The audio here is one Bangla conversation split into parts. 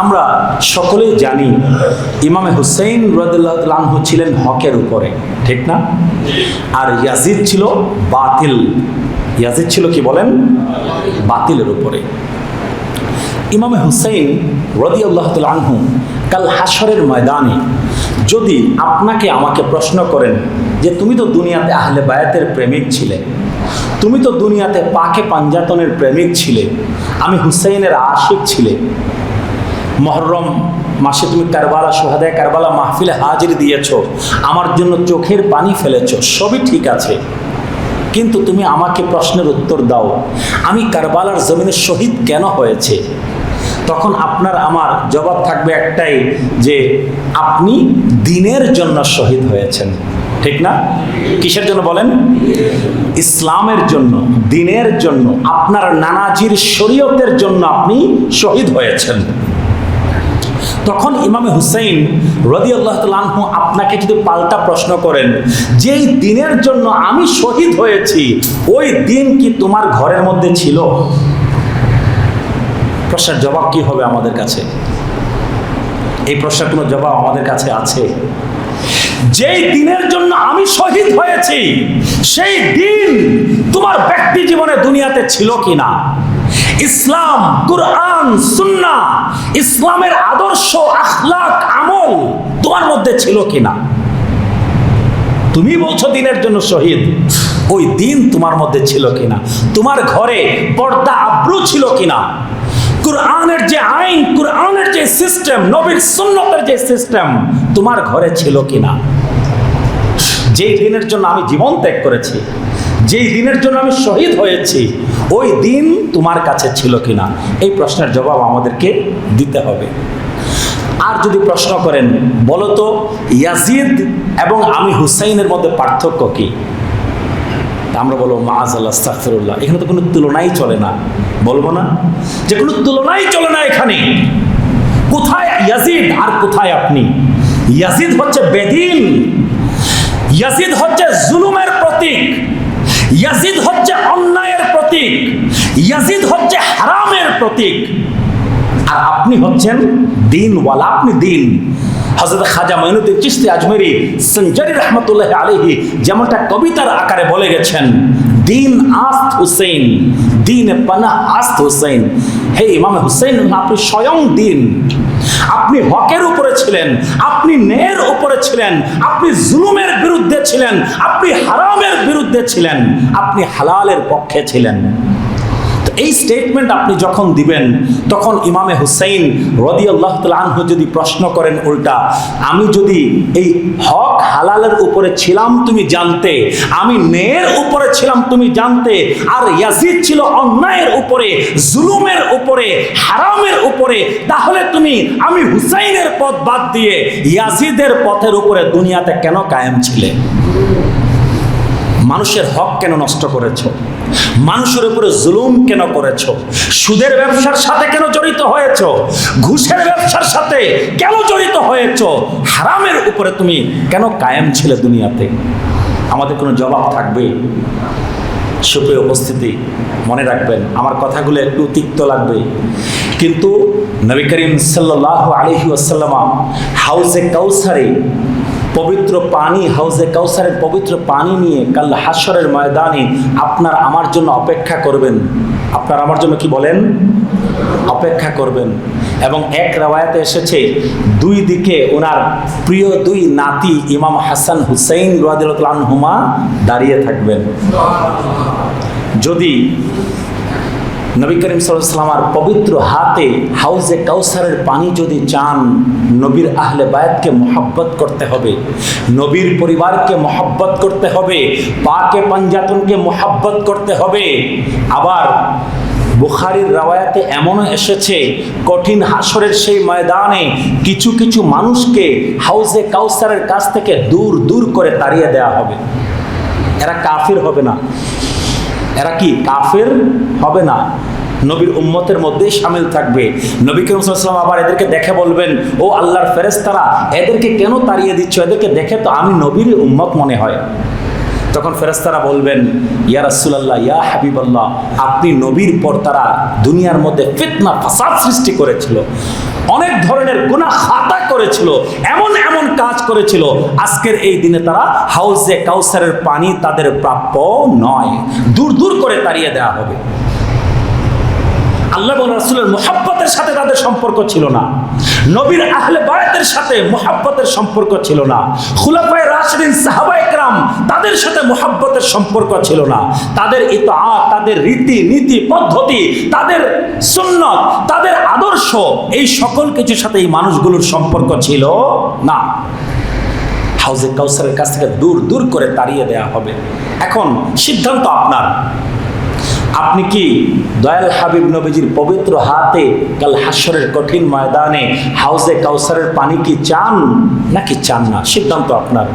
আমরা সকলেই জানি ইমামে হুসেইন রদুল্লাহ ছিলেন হকের উপরে, ঠিক না? আর ইয়াজিদ ছিল বাতিল। ইয়াজিদ ছিল কি বলেন? বাতিলের উপরে। ইমামে হুসেইন রদি আল্লাহ আনহু কাল হাসরের ময়দানে যদি আপনাকে আমাকে প্রশ্ন করেন যে তুমি তো দুনিয়াতে আহলে বায়াতের প্রেমিক ছিলে, তুমি তো দুনিয়াতে পাকে পাঞ্জাতনের প্রেমিক ছিলে, আমি হুসেইনের আশিক ছিলে মহরম মাসে তুমি কারবালা সোহাদায় কারবালা মাহফিলে হাজির দিয়েছ, আমার জন্য চোখের পানি ফেলেছ, সবই ঠিক আছে। কিন্তু তুমি আমাকে প্রশ্নের উত্তর দাও, আমি কারবালার জমিনে শহীদ কেন হয়েছে? তখন আপনার আমার জবাব থাকবে একটাই, যে আপনি দিনের জন্য শহীদ হয়েছেন। ঠিক না? কিসের জন্য বলেন? ইসলামের জন্য, দিনের জন্য। আপনার নানাজির শরীয়তের জন্য আপনি শহীদ হয়েছেন। তখন ইমামে হুসাইন রদি আল্লাহ তালহু আপনাকে যদি পাল্টা প্রশ্ন করেন, যেই দিনের জন্য আমি শহীদ হয়েছি, ওই দিন কি তোমার ঘরের মধ্যে ছিল? প্রশ্নের জবাব কি হবে আমাদের কাছে? এই প্রশ্নের কোনো জবাব আমাদের কাছে আছে? যেই দিনের জন্য আমি শহীদ হয়েছি, সেই দিন তোমার ব্যক্তি জীবনে দুনিয়াতে ছিল কিনা? ইসলাম, কুরআন, সুন্না, ইসলামের আদর্শ, আখলাক, আমল তোমার মধ্যে ছিল কিনা? তুমি বলছো দিনের জন্য শহীদ। ওই দিন তোমার মধ্যে ছিল কিনা? তোমার ঘরে পর্দা আব্রু ছিল কিনা? কুরআনের যে আইন, কুরআনের যে সিস্টেম, নবীর সুন্নতের যে সিস্টেম তোমার ঘরে ছিল কিনা? যেই দিনের জন্য আমি জীবন ত্যাগ করেছি যেই দিনের জন্য আমি শহীদ হয়েছি, ওই দিন তোমার কাছে ছিল কিনা? এই প্রশ্নের জবাব আমাদেরকে দিতে হবে। আর যদি প্রশ্ন করেন, বলো তো, ইয়াজিদ এবং আমি হুসাইনের মধ্যে পার্থক্য কি? আমরা বলব মাজ আল্লাহ, আস্তাগফিরুল্লাহ। এখানে তো কোনো তুলনাই চলে না। বলব না? যে কোনো তুলনাই চলে না এখানে। কোথায় ইয়াজিদ আর কোথায় আপনি? ইয়াজিদ হচ্ছে বেদিন। ইয়াজিদ হচ্ছে জুলুমের প্রতীক। ইয়াজিদ হচ্ছে অন্যায়ের প্রতীক, ইয়াজিদ হচ্ছে হারামের প্রতীক। আর আপনি হচ্ছেন দিনওয়ালা, আপনি দিন। হজরত খাজা মঈনুদ্দিন চিস্তি আজমেরি সঞ্জারি রহমতুল্লাহ আলহি যেমনটা কবিতার আকারে বলে গেছেন, দিন আস্ত হুসেন দিন পানা আস্ত হুসেন হে ইমাম হুসেন আপনি স্বয়ং দিন। আপনি হকের উপরে ছিলেন, আপনি ন্যায়ের উপরে ছিলেন, আপনি জুলুমের বিরুদ্ধে ছিলেন, আপনি হারামের বিরুদ্ধে ছিলেন, আপনি হালালের পক্ষে ছিলেন। এই স্টেটমেন্ট আপনি যখন দিবেন, তখন ইমামে হুসাইন রদি আল্লাহ আনহু যদি প্রশ্ন করেন উল্টা, আমি যদি এই হক হালালের উপরে ছিলাম তুমি জানতে, আমি ন্যায়ের উপরে ছিলাম তুমি জানতে, আর ইয়াজিদ ছিল অন্যায়ের উপরে, জুলুমের উপরে, হারামের উপরে, তাহলে তুমি, আমি হুসাইনের পথ বাদ দিয়ে ইয়াজিদের পথের উপরে দুনিয়াতে কেন কায়েম ছিলে? মানুষের হক কেন নষ্ট করেছ? মানুষের উপরে জুলুম কেন করেছ? সুদের ব্যবসার সাথে কেন জড়িত হয়েছ? ঘুষের ব্যবসার সাথে কেন জড়িত হয়েছ? হারামের উপরে তুমি কেন কায়েম ছিলে দুনিয়াতে? আমাদের কোনো জবাব থাকবে? সুপে উপস্থিতি, মনে রাখবেন, আমার কথাগুলো একটু তিক্ত লাগবে। কিন্তু নবী করিম সাল্লাহ আলহি আসাল্লামা হাউসে কাউসারে পবিত্র পানি, হাউজে কাউসারের পবিত্র পানি নিয়ে কাল হাসরের ময়দানে আপনার আমার জন্য অপেক্ষা করবেন। আপনার আমার জন্য কি বলেন? অপেক্ষা করবেন। এবং এক রেওয়ায়তে এসেছে, দুই দিকে ওনার প্রিয় দুই নাতি ইমাম হাসান হুসাইন রাদিল্লাহুমা দাঁড়িয়ে থাকবেন। যদি নবী করিম সাল্লামার পবিত্র হাতে হাউজে কাউসারের পানি যদি চান, নবীর আহলে বায়াতকে মহব্বত করতে হবে, নবীর পরিবারকে মহব্বত করতে হবে, পাকে পাঞ্জাতনকে মহব্বত করতে হবে। আবার বুখারির রাওয়ায়াতে এমনও এসেছে, কঠিন হাসরের সেই ময়দানে কিছু কিছু মানুষকে হাউজে কাউসারের কাছ থেকে দূর দূর করে তাড়িয়ে দেওয়া হবে। এরা কাফির হবে না। এরা কি কাফের হবে না? নবীর উম্মতের মধ্যেই সামিল থাকবে। নবী করিম সাল্লাম আবার এদেরকে দেখে বলবেন, ও আল্লাহর ফেরেস্তারা এদেরকে কেন তাড়িয়ে দিচ্ছ? এদেরকে দেখে তো আমি নবীর উম্মত মনে হয়। তখন ফেরেস্তারা বলবেন, ইয়া রাসুলাল্লাহ, ইয়া হাবিবাল্লাহ, আপনি নবীর পর তারা দুনিয়ার মধ্যে ফিতনা, ফাসাদ সৃষ্টি করেছিল, অনেক ধরনের গুণা খাতা করেছিল, এমন এমন কাজ করেছিল, আজকের এই দিনে তারা হাউজে কাউসারের পানি তাদের প্রাপ্য নয়। দূর দূর করে তাড়িয়ে দেওয়া হবে। আল্লাহ এবং রাসূলের মোহাব্বতের সাথে তাদের সম্পর্ক ছিল না। নবীর আহলে বায়াতের সাথে মোহাব্বতের সম্পর্ক ছিল না। খুলাফায়ে রাশিদিন সাহাবা একরাম তাদের সাথে মোহাব্বতের সম্পর্ক ছিল না। তাদের ইতআত, তাদের রীতি, নীতি, পদ্ধতি, তাদের সুন্নত, তাদের আদর্শ, এই সকল কিছুর সাথে এই মানুষগুলোর সম্পর্ক ছিল না। হাউজে কাউসারের কাছ থেকে দূর দূর করে তাড়িয়ে দেয়া হবে। এখন সিদ্ধান্ত আপনার। আপনি কি দয়াল হাবিব নবীজির পবিত্র হাতে কাল হাসরের কঠিন ময়দানে হাউজে কাউসারের পানি কি চান? নাকি চান না? সিদ্ধান্ত আপনার।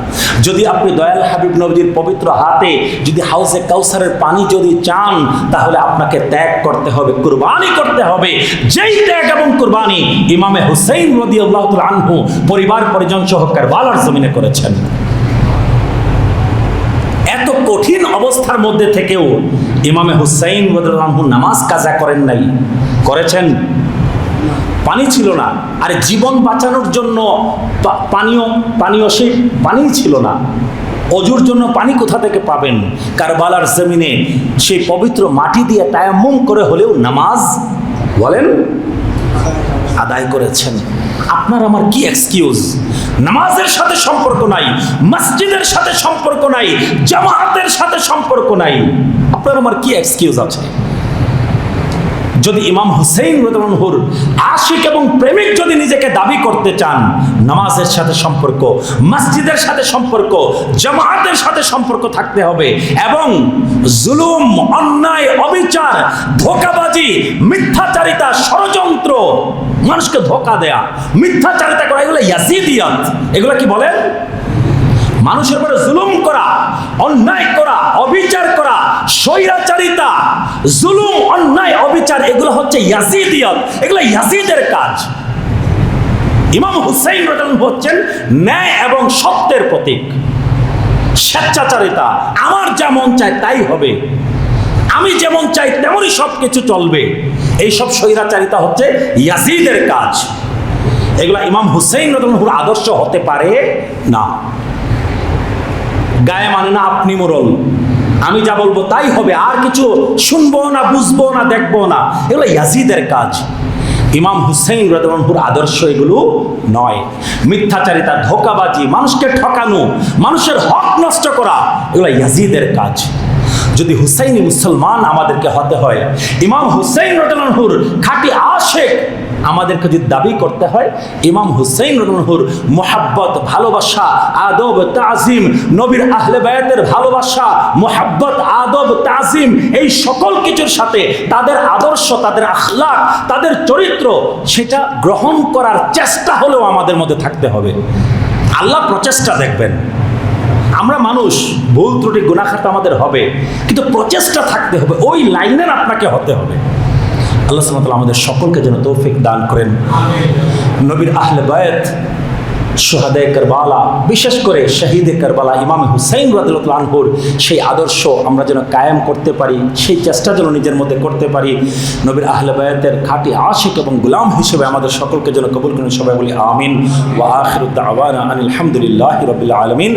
যদি আপনি দয়াল হাবিব নবীজির পবিত্র হাতে যদি হাউজে কাউসারের পানি যদি চান, তাহলে আপনাকে ত্যাগ করতে হবে, কুরবানি করতে হবে। যেই ত্যাগ এবং কুরবানি ইমামে হুসেইন রদি আল্লাহ আনহু পরিবার পরিজন সহ কারবালার জমিনে করেছেন। এত কঠিন অবস্থার মধ্যে থেকেও ইমামে হুসাইন রহু নামাজ কাজা করেন নাই, করেছেন? পানি ছিল না। আর জীবন বাঁচানোর জন্য পানীয় পানীয় সেই পানি ছিল না। অজুর জন্য পানি কোথা থেকে পাবেন? কারবালার জমিনে সেই পবিত্র মাটি দিয়ে টায়াম্মুম করে হলেও নামাজ বলেন, আদায় করেছেন। আপনার আমার কি এক্সকিউজ নামাজের সাথে সম্পর্ক নাই, মসজিদের সাথে সম্পর্ক নাই জামায়াতের সাথে সম্পর্ক নাই। আপনার আমার কি এক্সকিউজ আছে? যদি ইমাম হুসেইন রদমনহুর আশিক এবং প্রেমিক যদি নিজেকে দাবি করতে চান, নামাজের সাথে সম্পর্ক, মসজিদের সাথে সম্পর্ক জামায়াতের সাথে সম্পর্ক থাকতে হবে এবং জুলুম, অন্যায়, অবিচার, ধোকাবাজি, মিথ্যাচারিতা, ষড়যন্ত্র মানুষকে ধোকা দেয়া, মিথ্যাচারিতা করা, এগুলো ইয়াজিদিয়াত। এগুলো কি বলেন মানুষের উপরে জুলুম করা, অন্যায় করা, অবিচার করা, স্বৈরাচারিতা, জুলুম, অন্যায়, অবিচার, এগুলো হচ্ছে ইয়াজিদিয়ত। এগুলো ইয়াসিদের কাজ। ইমাম হুসাইন রাদিয়াল্লাহু হচ্ছেন ন্যায় এবং সত্যের প্রতীক। স্বেচ্ছাচারিতা, আমার যেমন চায় তাই হবে। আমি যেমন চাই তেমনই সব কিছু চলবে। এইসব স্বৈরাচারিতা হচ্ছে ইয়াজিদের কাজ। এগুলা ইমাম হুসেইন রদমহুর আদর্শ হতে পারে না। গায়ে মানে না আপনি মোরল। আমি যা বলব তাই হবে, আর কিছু শুনব না, বুঝব না, দেখব না। এগুলো ইয়াজিদের কাজ। ইমাম হুসেইন রদমনপুর আদর্শ এগুলো নয়। মিথ্যাচারিতা, ধোকাবাজি, মানুষকে ঠকানো, মানুষের হক নষ্ট করা, এগুলো ইয়াজিদের কাজ। যদি হুসাইনি মুসলমান আমাদেরকে হতে হয়, ইমাম হুসাইন রদমনপুর খাঁটি আশেক আমাদেরকে যদি দাবি করতে হয়, ইমাম হুসাইন রদমনহুর মোহাব্বত, ভালোবাসা, আদব, তাজিম, নবীর আহলে বায়াতের ভালোবাসা, মোহাব্বত, আদব, তাজিম, এই সকল কিছুর সাথে তাদের আদর্শ, তাদের আখলাক, তাদের চরিত্র, সেটা গ্রহণ করার চেষ্টা হলেও আমাদের মধ্যে থাকতে হবে। আল্লাহ প্রচেষ্টা দেখবেন। আমরা মানুষ, ভুল ত্রুটি গুণাখাত আমাদের হবে, কিন্তু প্রচেষ্টা থাকতে হবে, ওই লাইনের আপনাকে হতে হবে। আল্লাহ সুবহানাহু আমাদের সকলকে যেন তৌফিক দান করেন। নবীর আহলে বায়াত সোহাদে কারবালা, বিশেষ করে শহীদে কারবালা ইমাম হুসাইন রাদিয়াল্লাহু আনহুর সেই আদর্শ আমরা যেন কায়েম করতে পারি, সেই চেষ্টা যেন নিজের মধ্যে করতে পারি। নবীর আহলে বায়াতের খাঁটি আশিক এবং গুলাম হিসেবে আমাদের সকলকে যেন কবুল করেন সবাই বলি আমিন। ওয়া আখিরুদ দাওয়ানা আনিল হামদুলিল্লাহি রাব্বিল আলামিন।